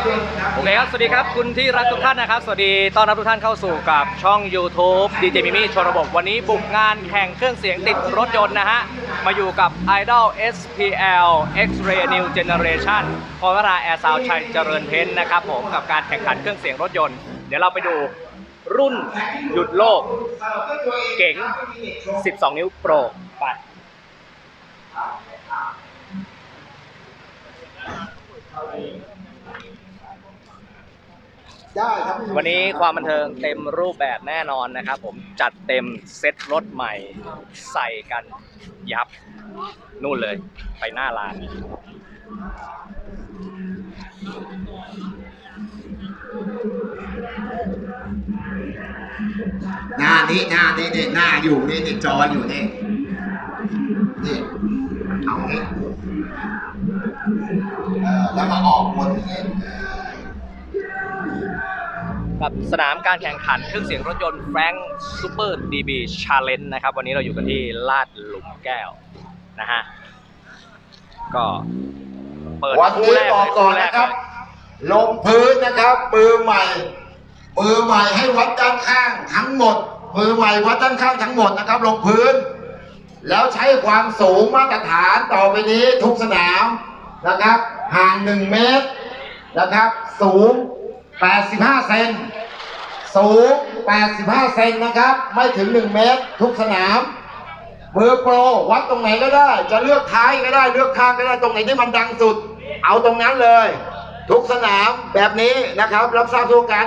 โอเคครับ สวัสดีครับ คุณที่รักทุกท่านนะครับ สวัสดี ต้อนรับทุกท่านเข้าสู่กับช่อง YouTube DJ Mimi ชนระบบ วันนี้บุกงานแข่งเครื่องเสียงติดรถยนต์นะฮะ มาอยู่กับ Idol SPL X-Ray New Generation พอวราแอร์ซาวชัยเจริญเพ้นนะครับผม กับการแข่งขันเครื่องเสียงรถยนต์ เดี๋ยวเราไปดูรุ่นหยุดโลก เก๋ง 12 นิ้วโปร ไปได้ครับ วันนี้ความบันเทิงเต็มรูปแบบแน่นอนนะครับ ผมจัดเต็มเซ็ตรถใหม่ ใส่กันยับ นู่นเลยไปหน้าร้านหน้านี้หน้านี้นี่หน้าอยู่นี่นี่จออยู่นี่นี่เอางี้เออแล้วมาออกบนอย่างนี้ กับสนามการแข่งขันเครื่องเสียงรถยนต์แฟรงค์ซูเปอร์ดีบีชาเลนนะครับ วันนี้เราอยู่กันที่ลาดหลุมแก้วนะฮะ ก็เปิดวันคู่นี้แรกบอกก่อนเลยนะครับเลยลงพื้นนะครับ มือใหม่ มือใหม่ให้วัดด้านข้างทั้งหมด มือใหม่วัดด้านข้างทั้งหมดนะครับ ลงพื้น แล้วใช้ความสูงมาตรฐานต่อไปนี้ทุกสนามนะครับ ห่าง1เมตรนะครับ สูง 85 เซน สูง 85 เซนนะครับ ไม่ถึง 1 เมตร ทุกสนาม มือโปรวัดตรงไหนก็ได้ จะเลือกท้ายก็ได้ เลือกข้างก็ได้ ตรงไหนที่มันดังสุด เอาตรงนั้นเลย ทุกสนามแบบนี้นะครับ รับทราบทั่วกัน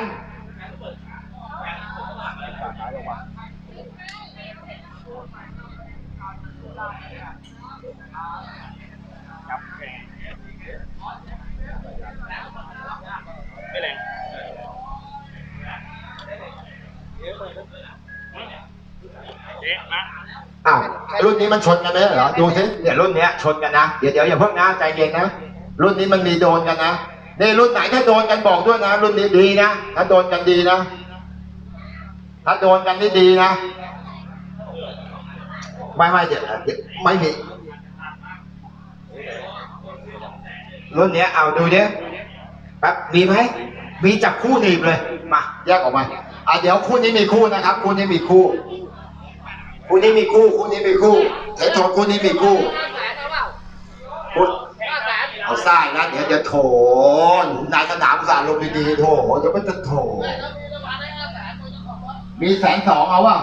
ไม่แรง อ้าวรุ่นนี้มันชนกันไหมเหรอดูสิเนี่ยรุ่นเนี้ยชนกันนะเดี๋ยวเดี๋ยวอย่าเพิ่งนะใจเย็นนะรุ่นนี้มันมีโดนกันนะนี่รุ่นไหนถ้าโดนกันบอกด้วยนะ รุ่นนี้ดีนะถ้าโดนกันดีนะ ถ้าโดนกันนี่ดีนะไม่ไม่เดี๋ยวไม่มีรุ่นเนี้ยเอาดูดิแป๊บมีไหมมีจับคู่หนีบเลยมาแยกออกมา อะเดี๋ยวคู่นี้มีคู่นะครับ คู่นี้มีคู่ คู่นี้มีคู่คู่นี้มีคู่เทสโทนคู่นี้มีคู่คู่เอาสร้างนะเดี๋ยวจะโถนายสนามสารลมดีๆโถเดี๋ยวมันจะโถมีแสนสองเอาอะ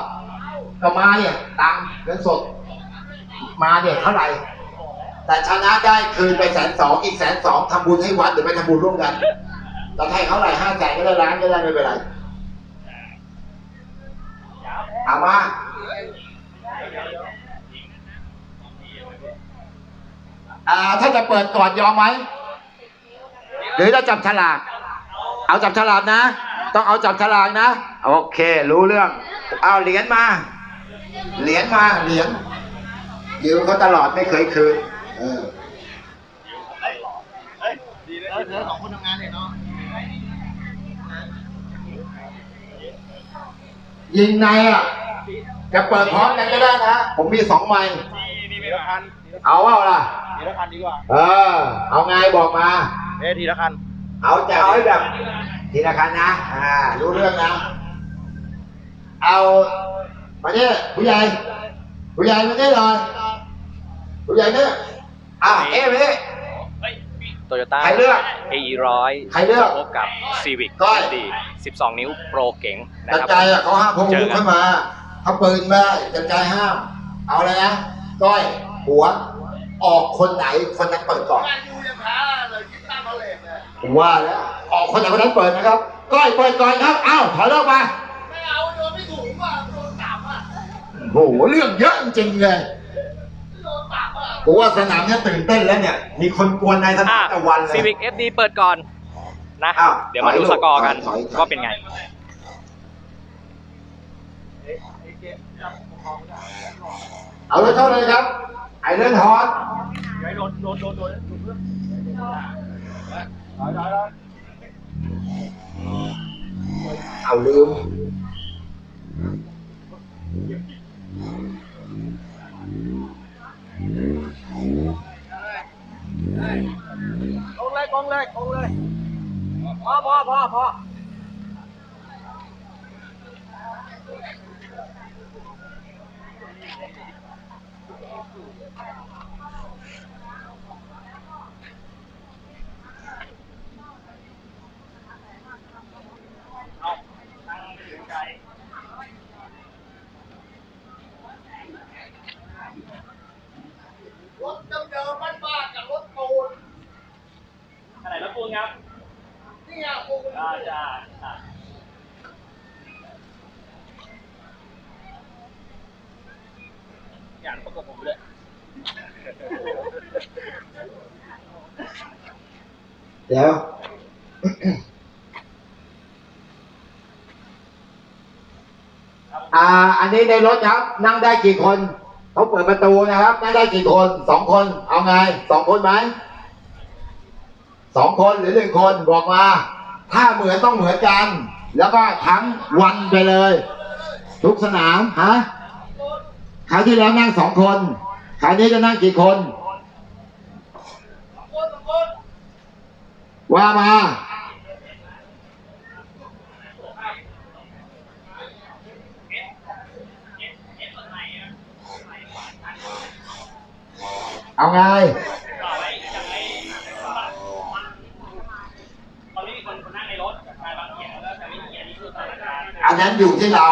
ก็มาเนี่ยตังค์เงินสด มาเนี่ยเท่าไหร่แต่ชนะได้คืนไปแสนสองอีกแสนสองทำบุญให้วัดหรือไปทำบุญร่วมกันแต่ให้เขาไหร่ห้าแสนก็ได้ล้านก็ได้ไม่เป็นไรเอามาอ่าถ้าจะเปิดก่อนยอมไหม หรือจะจับฉลาก เอาจับฉลากนะ ต้องเอาจับฉลากนะ โอเค รู้เรื่อง เอาเหรียญมา เหรียญมา เหรียญยืมเขาตลอดไม่เคยคืน เออยิง ในอะจะเปิดพร้อมกันก็ได้นะผมมีสองไม้นี่ไม่ทันเอาเปล่าล่ะทีละคันดีกว่า เออ เอาไงบอกมาเอ้ทีละคัน เอาจะเอาให้แบบทีละคันนะ อ่า รู้เรื่องนะ เอามาเนี่ยผู้ใหญ่ผู้ใหญ่มาเนี่ยหน่อยผู้ใหญ่เนี่ยอ่าเอ๊ะมาเนี่ย โตโยต้า ใครเลือก AE ร้อยใครเลือกพบกับ Civic ก้อย ดี12 นิ้วโปรเก๋งนะกันครับไกลอะเขาห้ามพกเจอาอวุธกันเข้ามาเขาปืนไม่ได้กันไกลห้าม เอาเลยนะก้อยหัว ออกคนไหนคนนั้นเปิดก่อนผมว่าแล้ว ออกคนไหนคนนั้นเปิดนะครับ ก้อยเปิดก่อนครับอ้าวถอยเลิกมา ไม่เอาโดนไม่ถูกว่ะโดนต่ำอะโอ้โห เรื่องเยอะจริงๆเลยโดนต่ำอะ ผมว่าสนามเนี้ยตื่นเต้นแล้วเนี่ย มีคนกวนในสนามแต่วันเลย Civic FD เปิดก่อนนะ อ้าวเดี๋ยวมาดูถอยสกอร์กันถอยถอย ว่าเป็นไง เอาเลยเท่าเลยครับ ไอเรื่องฮอตเอาลืม ลงเลยลงเลยลงเลย พอพอพอพอ รถเดิมๆบ้านๆกับรถปูน อะไรรถปูนครับ นี่ ไงปูนอ่าจ้าอ่าอย่างประกบผมเลยเดี๋ยวอ่า อันนี้ในรถครับ นั่งได้กี่คนเขาเปิดประตูนะครับ นั่งได้กี่คนสองคน เอาไงสองคนไหมสองคนหรือหนึ่งคนบอกมา ถ้าเหมือนต้องเหมือนกัน แล้วก็ทั้งวันไปเลย ทุกสนามฮะคราวที่แล้วนั่งสองคนคราวนี้จะนั่งกี่คนว่ามาเอาไง ตอนนี้มีคนคนนั่งในรถกับชายบางเขียนแล้วแต่ไม่เขียนนี่คือสถานการณ์ อั นนั้นอยู่ที่เรา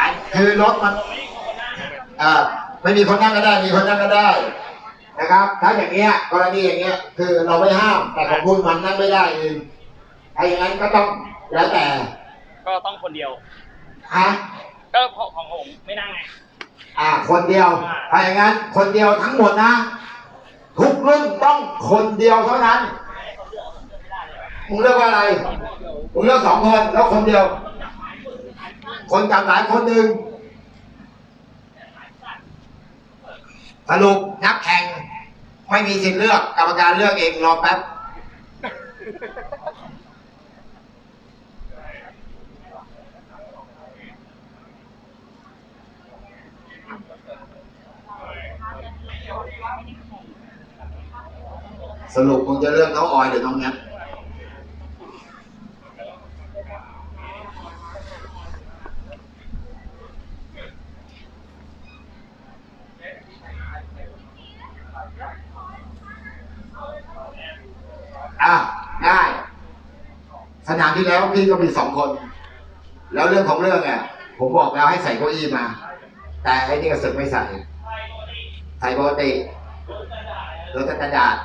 อันคือรถมันเอ่อไม่มีคนนั่งก็ได้ มีคนนั่งก็ได้นะครับ ถ้าอย่างเงี้ยกรณีอย่างเงี้ย คือเราไม่ห้าม แต่ของคุณมันนั่งไม่ได้เองไอ้อย่างนั้นก็ต้องแล้วแต่ ก็ต้องคนเดียวฮะก็ของของผมไม่นั่งไงอ่า คนเดียวถ้าอย่างนั้น คนเดียวทั้งหมดนะ ทุกรุ่นต้องคนเดียวเท่านั้นมึงเลือกว่าอะไรมึงเลือกสองคนแล้วคนเดียว คนจับหลายคนหนึ่งสรุปนักแข่ง ไม่มีสิทธิ์เลือกกรรมการเลือกเองรอแป๊บสรุปมึงจะเลือกน้องออยหรือน้องแนทอะได้ นาที่แล้วพี่ก็มีสองคน แล้วเรื่องของเรื่องเนี่ยผมบอกแล้วให้ใส่เก้าอี้มา แต่ไอ้นี่ก็สึกไม่ใส่ ใส่ปกติรถกระดาษ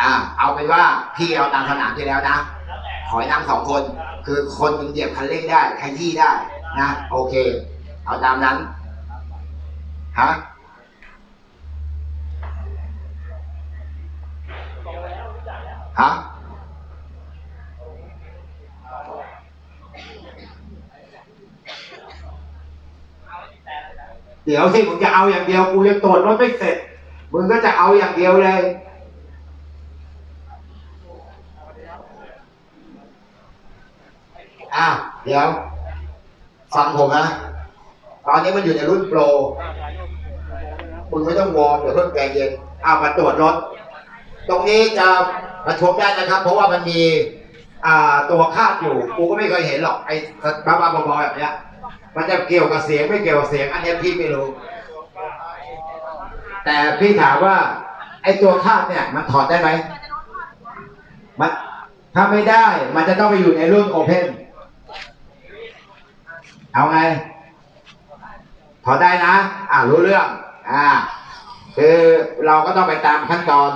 อ่า เอาเป็นว่าพี่เอาตามสนามที่แล้วนะขอให้นั่งสองคน คือคนหนึ่งเหยียบคันเร่งได้ใครที่ได้นะ โอเค เอาตามนั้นฮะ เดี๋ยวสิมึงจะเอาอย่างเดียวกูยังตรวจรถไม่เสร็จมึงก็จะเอาอย่างเดียวเลย อ้าว เดี๋ยว ฟังผมนะ ตอนนี้มันอยู่ในรุ่นโปรคุณไม่ต้องวอร์มเดี๋ยวเพิ่งใจเย็นอ้าวมาตรวจรถ ตรงนี้จะมาชมได้นะครับ เพราะว่ามันมี อ่าตัวคาดอยู่ กูก็ไม่เคยเห็นหรอก ไอ้บ้าบ้าๆบอๆแบบเนี้ย มันจะเกี่ยวกับเสียงไม่เกี่ยวกับเสียง อันนี้พี่ไม่รู้ แต่พี่ถามว่า ไอ้ตัวคาดเนี่ย มันถอดได้ไหมมันถ้าไม่ได้มันจะต้องไปอยู่ในรุ่นโอเพนเอาไง ถอดได้นะ อ่ารู้เรื่อง อ่า คือเราก็ต้องไปตามขั้นตอน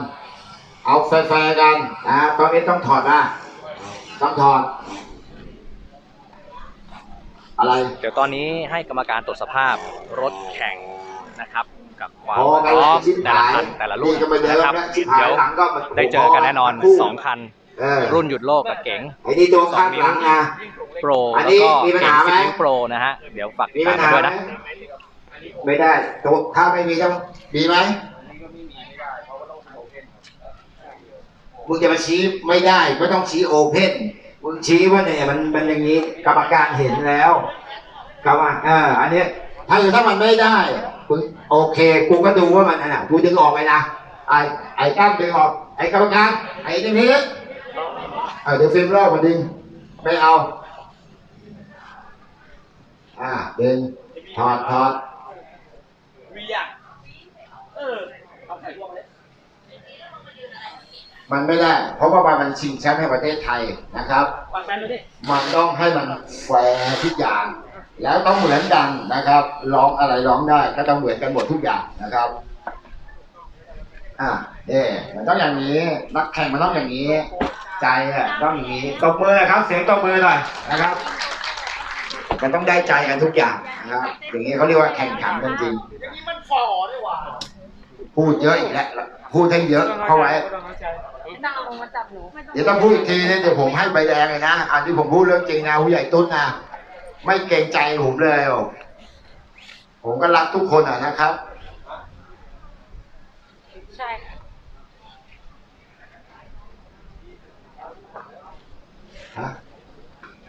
เอาแฟร์ๆกันนะตอนนี้ต้องถอดนะต้องถอด อะไร เดี๋ยวตอนนี้ให้กรรมการตรวจสภาพรถแข่งนะครับ กับความพอพกันร้อมชิบแต่ละหายคันแต่ละรุ่นนี่ก็ไม่เดิมนะครับแล้วชิบหายเดี๋ยวหลังก็มาได้เจอกันแน่นอนคู่สองคันเออรุ่นหยุดโลกกับเก๋งไอ้นี่ตัวข้างหลังนะโปรอันแล้วนี้ก็มีปัญเก๋งหาไหมสิบนิ้วโปรนะฮะเดี๋ยวฝากติมีดปัตาญมกันหาด้วยไหมนะไม่ได้ตัวถ้าไม่มีต้องมีไหมมึงจะมาชี้ไม่ได้ไม่ต้องชี้โอเพน มึงชี้ว่าเนี่ยมันมันอย่างนี้กรรมการเห็นแล้วกรรมการเอออันนี้ยถ้าถ้ามันไม่ได้คุณโอเค กูก็ดูว่ามันอะกูดึงออกไปนะไอ้ไอ้ตั้งดึงออก ไอ้กรรมการไอ้ตรงนี้เอาเดี๋ยวฟิล์มลอกมาดึงไม่เอา อ่าดึงถอดถอดวีอะเออเอาใส่วมเลย มันไม่ได้ เพราะว่ามันชิงแชมป์ให้ประเทศไทยนะครับวางแบนดูดิมันต้องให้มันแฟร์ทุกอย่าง แล้วต้องเหมือนกันนะครับ ร้องอะไรร้องได้ก็ต้องเหมือนกันหมดทุกอย่างนะครับ อ่าเอ่มันต้องอย่างนี้ นักแข่งมันต้องอย่างนี้ ใจอะต้องอย่างนี้ตบมือนะครับ เสียงตบมือหน่อยนะครับ มันต้องได้ใจกันทุกอย่างนะครับ อย่างนี้เขาเรียกว่าแข่งขันกันจริง อย่างนี้มันฝ่อนี่หว่าพูดเยอะอีกแล้วพูดให้เยอะเข้าไว้นั่ง ลงมาจับหนูเดี๋ยวต้องพูดอีกทีนะเดี๋ยวผมให้ใบแดงเลยนะ อันที่ผมพูดเรื่องจริงนะผู้ใหญ่ตุ้นนะไม่เกรงใจผมเลยหรอกผมก็รักทุกคนอะนะครับ ใช่ค่ะฮะ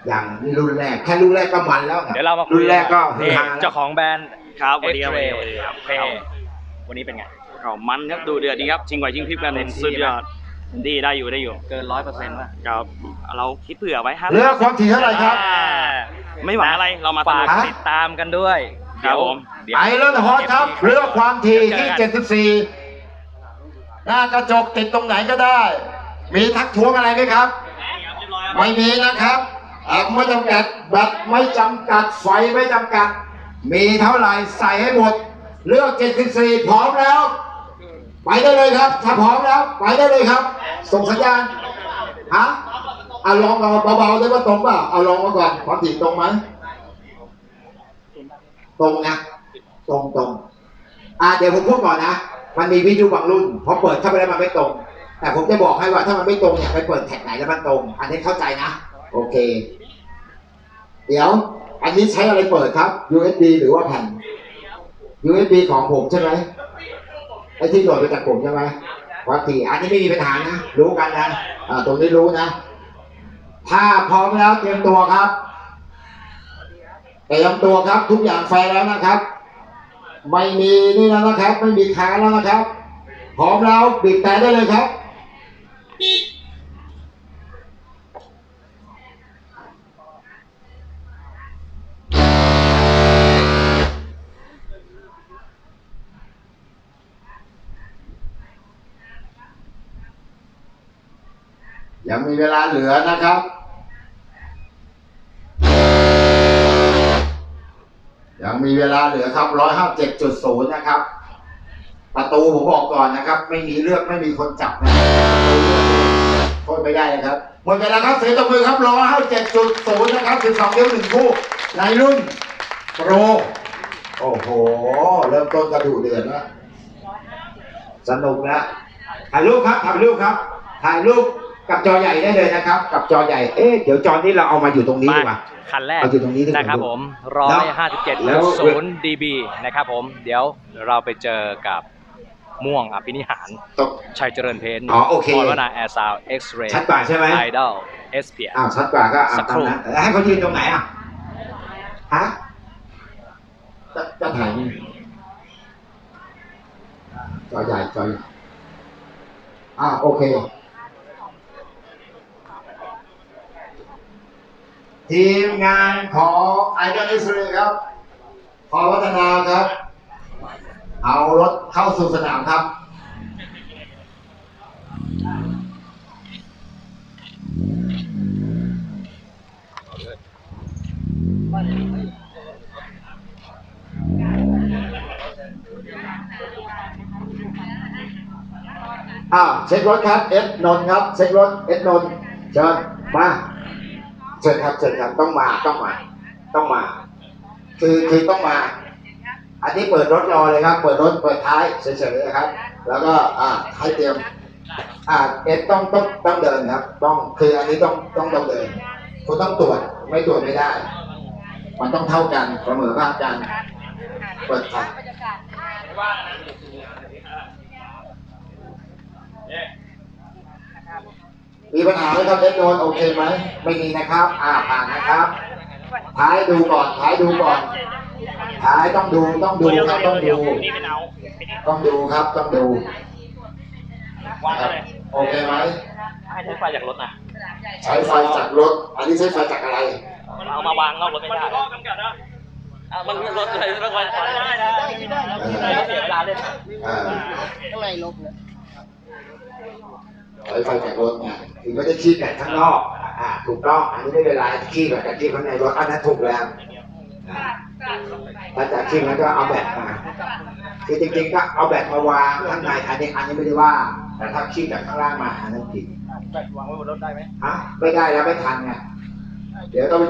อย่างนี่รุ่นแรก แค่รุ่นแรกก็มันแล้วนะเดี๋ยวเรามาคุยรุ่นแรกก็ฮือนี่ฮาแล้ว เจ้าของแบรนด์ ครับสวัสดีครับ X-Ray สวัสดีครับเพ่วันนี้เป็นไงก็มันครับดูเดือดดีครับชิงไหวชิงพริบกันเต็มที่สุดยอด ดีได้อยู่ได้อยู่เกินร้อยเปอร์เซ็นต์ป่ะครับเราคิดเผื่อไว้ครับเรือความถี่เท่าไหร่ครับ ไม่หวังอะไรเรามาสฝากนุกฮะติดตามกันด้วยครับผมเดี๋ยวไอรอนฮอตครับ เรือความถี่ที่เจอกัน74หน้ากระจกติดตรงไหนก็ได้ มีทักท้วงอะไรไหมครับ ไม่มีนะครับแอมไม่จำกัดแบตไม่จำกัดไฟไม่จำกัด มีเท่าไหร่ใส่ให้หมด เลือก 74 พร้อมแล้ว ไปได้เลยครับ ถ้าพร้อมแล้วไปได้เลยครับ ส่งสัญญาณฮะอะลองเราเบาๆได้ว่าตรงเปล่าเอาลองมาก่อนความถี่ตรงไหมตรงนะตรงตรงอ่าเดี๋ยวผมพูดก่อนนะมันมีวิทยุบางรุ่นพอเปิดเข้าไปแล้วมันไม่ตรง แต่ผมจะบอกให้ว่าถ้ามันไม่ตรงเนี่ยไปเปิดแท็กไหนแล้วมันตรง อันนี้เข้าใจนะ โอเค เดี๋ยว อันนี้ใช้อะไรเปิดครับ USB หรือว่าแผ่น USB ของผมใช่ไหม ไอ้ที่โหลดมาจากผมใช่ไหมวัตถีอันนี้ไม่มีปัญหานะ รู้กันนะอ่าตรงนี้รู้นะ ถ้าพร้อมแล้วเตรียมตัวครับเตรียมตัวครับทุกอย่างไฟแล้วนะครับ ไม่มีนี่แล้วนะครับ ไม่มีค้าแล้วนะครับ พร้อมแล้วบิดแต่ได้เลยครับ ยังมีเวลาเหลือนะครับ ยังมีเวลาเหลือครับร้อยห้าเจ็ดจุดศูนย์นะครับ ประตูผมบอกก่อนนะครับ ไม่มีเลือกไม่มีคนจับนะครับโทษไม่ได้นะครับหมดเวลาครับเสียตบมือครับร้อยห้าเจ็ดจุดศูนย์นะครับสิบสองนิ้วหนึ่งคู่ในรุ่นโปรโอ้โห เริ่มต้นกระดูเดือดแล้วสนุกแล้วถ่ายรูปครับถ่ายรูปครับถ่ายรูป กับจอใหญ่ได้เลยนะครับ กับจอใหญ่ เอ๊ะเดี๋ยวจอนี้เราเอามาอยู่ตรงนี้ดีกว่า คันแรกเอาอยู่ตรงนี้ดีกว่านะครับผมร้อยห้าสิบเจ็ดแล้วศูนย์ dB นะครับผม เดี๋ยวเราไปเจอกับม่วงอภินิหารตกชัยเจริญเพนอ๋อโอเคพรวนาแอร์ซาวเอ็กซ์เรย์ชัดกว่าใช่ไหมไอดอลเอสเพียอ้าวชัดกว่าก็เอาสักคตามรู่นั้นแล้วให้เขายืนตรงไหนอะฮะจะจะถ่ายนี่จอใหญ่จอใหญ่อ่าโอเค ทีมงานของไอดอลอิสราเอลครับขอพัฒนาครับ เอารถเข้าสู่สนามครับ อ้าวเช็ครถครับ เอสนนท์ครับ เช็ครถ เอสนนท์เชิญมา เชิญครับเชิญครับต้องมาต้องมา ต้องมา คือคือต้องมา อันนี้เปิดรถรอเลยครับ เปิดรถเปิดท้ายเฉยๆนะครับ แล้วก็อ่าให้เตรียม อ่าเอสต้องต้องต้องเดินครับ ต้องคืออันนี้ต้องต้องต้องเดินคุณต้องตรวจไม่ตรวจไม่ได้ มันต้องเท่ากันเสมอภาคกันเปิดครับบรรยากาศ มีปัญหาไหมครับเอสโนนโอเคไหมไม่มีนะครับ อ่าผ่านนะครับ ท้ายดูก่อนท้ายดูก่อนท้ายต้องดูต้องดูครับต้องดูนี่เป็นเอาต้องดูครับต้องดูวางได้เลยโอเคไหมให้ใช้ไฟจากรถนะใช้ไฟจากรถ อันนี้ใช้ไฟจากอะไรเอามาวางนอกรถไม่ได้ข้อกำกับนะมันรถเลยต้องไว้ได้ได้ได้ได้เสียเวลาเล่นอ่าข้างในลบนะ ใช้ไฟจากรถไงถึงไม่ได้ขี้แบตข้างนอกอ่าถูกต้องอันนี้ไม่เป็นไรขี้แบบแต่ขี้ข้างในรถอันนั้นถูกแล้วอ่าถ้าจากขี้นั้นก็เอาแบตมาคือจริงๆก็เอาแบตมาวางข้างในอันนี้อันนี้ไม่ได้ว่า แต่ถ้าขี้จากข้างล่างมาอันนั้นผิดวางไว้บนรถได้ไหมฮะไม่ได้แล้วไม่ทันไงเดี๋ยวต้อง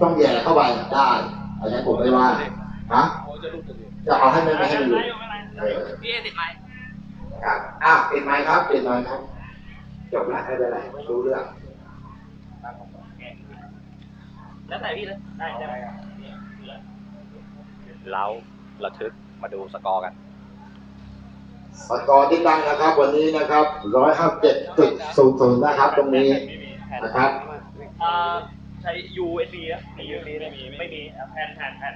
ต้องแย่เข้าไปได้อันนี้ผมไม่ว่าฮะจะเอาให้ไม่ไม่ให้มันหลุดเออพี่ติดไหมครับอ้าวปิดไมค์ครับปิดไมค์ครับ จบแล้วไม่เป็นไรรู้เรื่องแล้วแต่พี่เลยได้ได้เราระทึกมาดูสกอร์กัน สกอร์ที่ตั้งนะครับ วันนี้นะครับร้อยห้าเจ็ดจุดศูนย์ศูนย์นะครับ ตรงนี้นะครับอ่าใช้ USB นะมี USB ไม่มีไม่มีแผ่นแผ่นแผ่น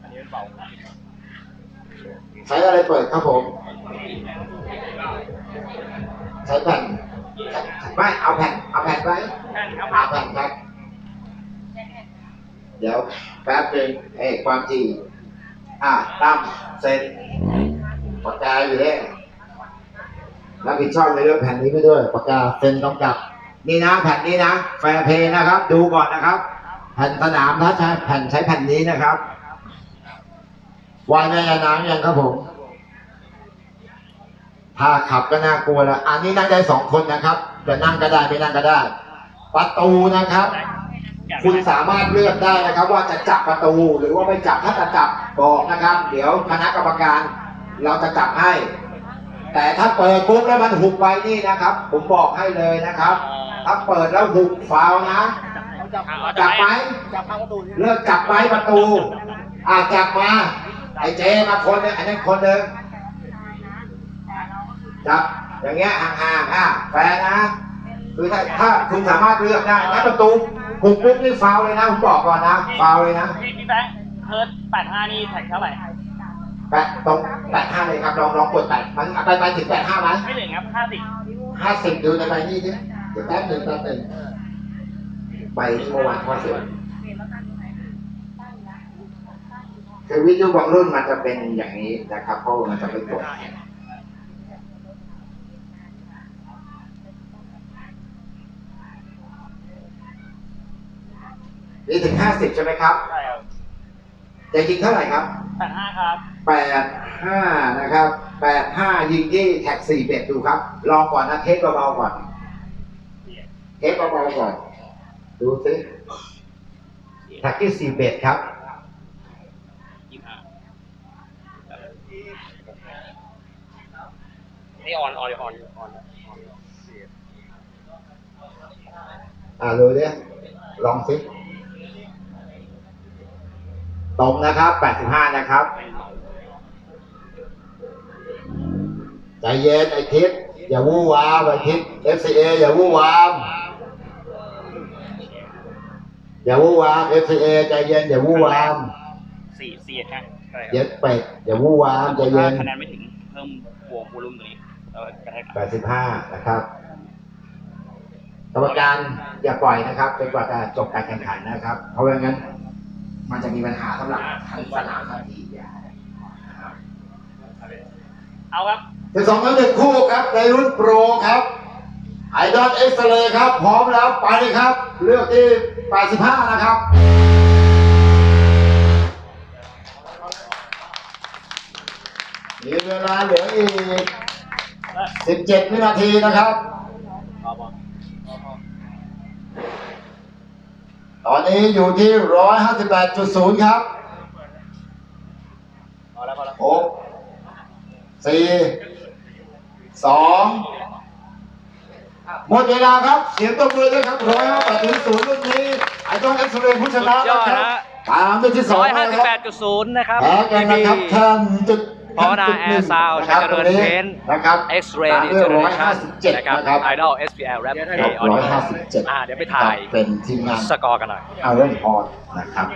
อันนี้เป็นเบา ใช้อะไรเปิดครับผมใช้แผ่นไม่เอาแผ่นเอาแผ่นไว้แผ่นครับเอาแผ่นครับ เดี๋ยวแป๊บนึงเอ้ยความจริงอ่าตั้มเซ็นปากกาอยู่เนี่ยรับผิดชอบในเรื่องแผ่นนี้ไปด้วยปากกาเซ็นกำกับ นี่นะแผ่นนี้นะแฟร์เพย์นะครับ ดูก่อนนะครับ แผ่นสนามถ้าใช้แผ่นใช้แผ่นนี้นะครับ วายแม่ยาน้ำยังครับผมถ้าขับก็น่ากลัวแล้ว อันนี้นั่งได้สองคนนะครับจะนั่งก็ได้ไม่นั่งก็ได้ ประตูนะครับ คุณสามารถเลือกได้นะครับ ว่าจะจับประตูหรือว่าไม่จับถ้าจะจับบอกนะครับ เดี๋ยวคณะกรรมการเราจะจับให้ แต่ถ้าเปิดปุ๊บแล้วมันหุบไปนี่นะครับ ผมบอกให้เลยนะครับ ถ้าเปิดแล้วหุบฟาวล์นะจับไหมจับพังประตูนี่เลือกจับไหมประตู อ่าจับมา ไอ้เจมาคนหนึงอันนั้นคนหนึ่งจับอย่างเงี้ยห่างๆอะแฟร์นะคือถ้าถ้าคุณสามารถเลือกได้ถ้าประตูหุบปุ๊บนี่ฟาวล์เลยนะผมบอกก่อนนะฟาวล์เลยนะพี่พี่แบงค์เฮิร์ตแปดห้านี่แท็กเท่าไหร่แปดตรงแปดห้าเลยครับลองลองกดแปดมันไปไปถึงแปดห้าไหมไม่ถึงครับห้าสิบห้าสิบดูในใบนี้ดิเดี๋ยวแป๊บหนึ่งแป๊บหนึ่งใบนี้เมื่อวานข้อเสีย คือวิทยุบางรุ่นมันจะเป็นอย่างนี้นะครับเพราะว่ามันจะเป็นกดนี่ถึงห้าสิบใช่ไหมครับใช่ครับจะยิงเท่าไหร่ครับแปดห้าครับแปดห้านะครับแปดห้ายิงที่แท็กสี่เบ็ดดูครับ ลองก่อนนะเทสเบาๆก่อนเทสเบาๆก่อน ดูสิแท็กที่สี่เบ็ดครับ ยี่ห้า นี่ออนออนออนออนอ่าดูดิลองสิตรงนะครับแปดสิบห้านะครับ ใจเย็นไอทิศอย่าวู่วามไอทิศ FCA อย่าวู่วาม อย่าวู่วาม FCA ใจเย็นอย่าวู่วามสี่สี่ฮะใช่ครับเย็ดเป็ดอย่าวู่วามใจเย็นคะแนนไม่ถึงเพิ่มวงวอลุ่มตัวนี้แล้วกระแทก แปดสิบห้านะครับกรรมการอย่าปล่อยนะครับจนกว่าจะจบการแข่งขันนะครับ เพราะไม่งั้น มันจะมีปัญหาสำหรับทั้งสนามทันทีนะครับเอาครับเป็นสองต่อหนึ่งคู่ครับในรุ่นโปรครับไอดอนเอ็กซ์เลครับ พร้อมแล้วไปครับ เลือกที่ 85 นะครับมีเวลาเหลืออีก 17 วินาทีนะครับ ตอนนี้อยู่ที่ 158.0 ครับพอแล้วพอแล้วหกสี่สองหมดเวลาครับ เสียงตบมือด้วยครับร้อยห้าแปดถึงศูนย์รุ่นนี้ไอ้ต้องเอ็กซ์เรย์ผู้ชนะสุดยอดนะครับฮะตามด้วยที่สองร้อยห้าสิบนะคแปรัดจุดศูนย์นะครับแพ้กันนะครับท่านจุด ภาวนาจุดหนึ่ง Air Sound นะครับชัยเจริญตงเพนท์นะครับ X-Ray ตามด้วยร้อยห้า Generation สิบเจ็ดนะครับนะครับ Idol SPL Rap A ร้ Audio อยห้าสิบเจ็ดอ่าเดี๋ยวไปถ่ายเป็นทีมงานสกอร์กันหน่อยอารอนพอร์นะครับ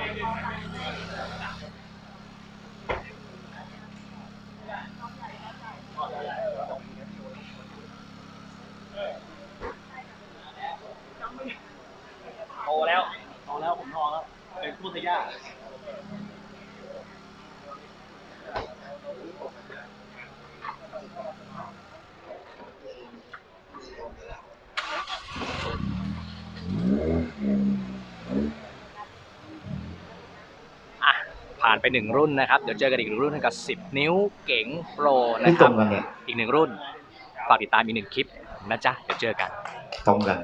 ผ่านไปหนึ่งรุ่นนะครับ เดี๋ยวเจอกันอีกหนึ่งรุ่นกับ 10 นิ้วเก๋งโปรนะไม่คตรัรบงกันเนี่ยอีกหนึ่งรุ่น ฝากติดตามอีกหนึ่งคลิปนะจ๊ะ เดี๋ยวเจอกัน ตรงกัน